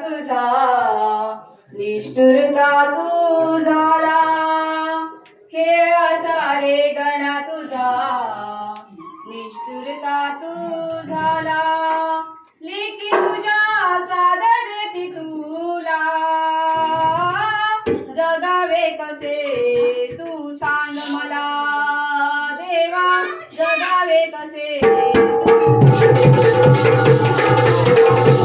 तुझा निष्ठुरता तू झाला. खेळाचा रे गणा तुझा. निष्ठुरता तू झाला. लेकी तुझ्या सादर ती तुला. जगावे कसे तू सांग मला. देवा जगावे कसे तू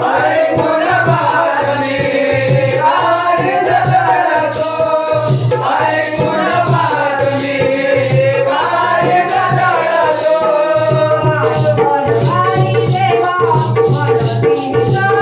I wanna buy me. Deus.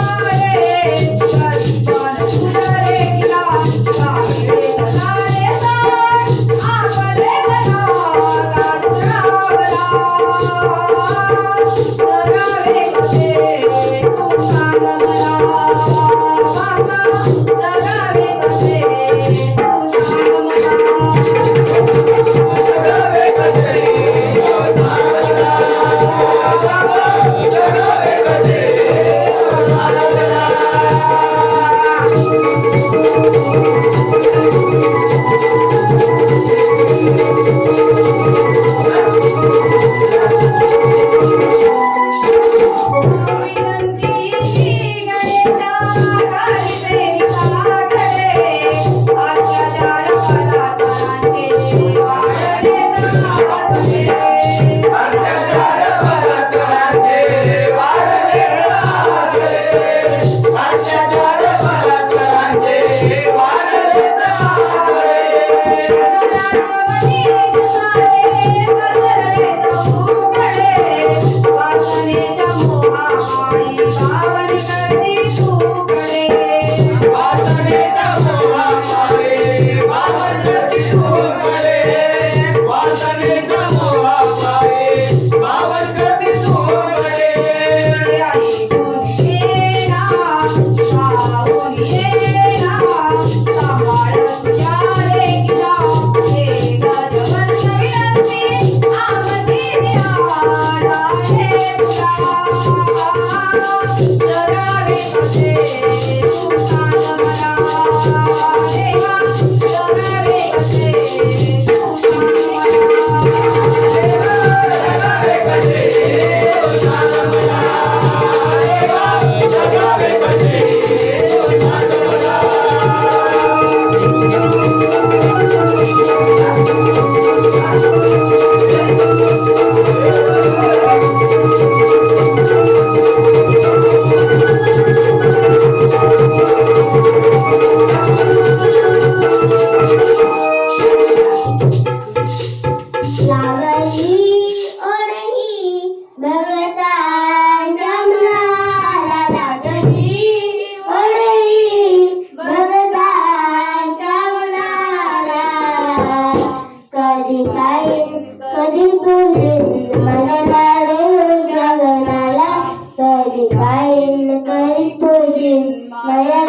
कधी काय कधी पूजेल मला